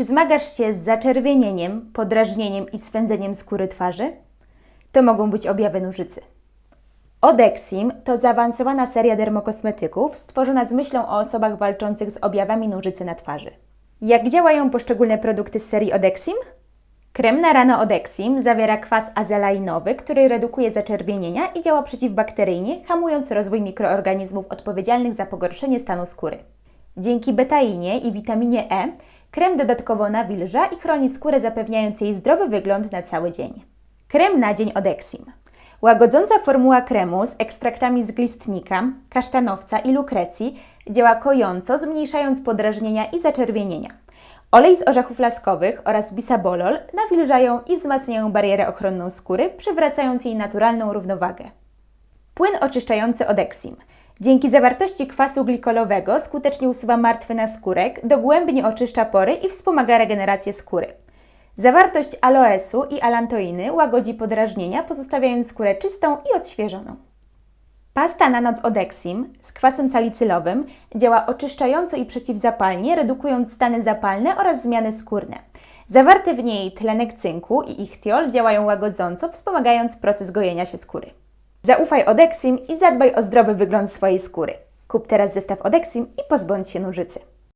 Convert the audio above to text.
Czy zmagasz się z zaczerwienieniem, podrażnieniem i swędzeniem skóry twarzy? To mogą być objawy nużycy. Odexim to zaawansowana seria dermokosmetyków stworzona z myślą o osobach walczących z objawami nużycy na twarzy. Jak działają poszczególne produkty z serii Odexim? Krem na rano Odexim zawiera kwas azelainowy, który redukuje zaczerwienienia i działa przeciwbakteryjnie, hamując rozwój mikroorganizmów odpowiedzialnych za pogorszenie stanu skóry. Dzięki betainie i witaminie E krem dodatkowo nawilża i chroni skórę, zapewniając jej zdrowy wygląd na cały dzień. Krem na dzień Odexim. Łagodząca formuła kremu z ekstraktami z glistnika, kasztanowca i lukrecji działa kojąco, zmniejszając podrażnienia i zaczerwienienia. Olej z orzechów laskowych oraz bisabolol nawilżają i wzmacniają barierę ochronną skóry, przywracając jej naturalną równowagę. Płyn oczyszczający Odexim. Dzięki zawartości kwasu glikolowego skutecznie usuwa martwy naskórek, dogłębnie oczyszcza pory i wspomaga regenerację skóry. Zawartość aloesu i alantoiny łagodzi podrażnienia, pozostawiając skórę czystą i odświeżoną. Pasta na noc Odexim z kwasem salicylowym działa oczyszczająco i przeciwzapalnie, redukując stany zapalne oraz zmiany skórne. Zawarte w niej tlenek cynku i ichtiol działają łagodząco, wspomagając proces gojenia się skóry. Zaufaj Odexim i zadbaj o zdrowy wygląd swojej skóry. Kup teraz zestaw Odexim i pozbądź się nużycy.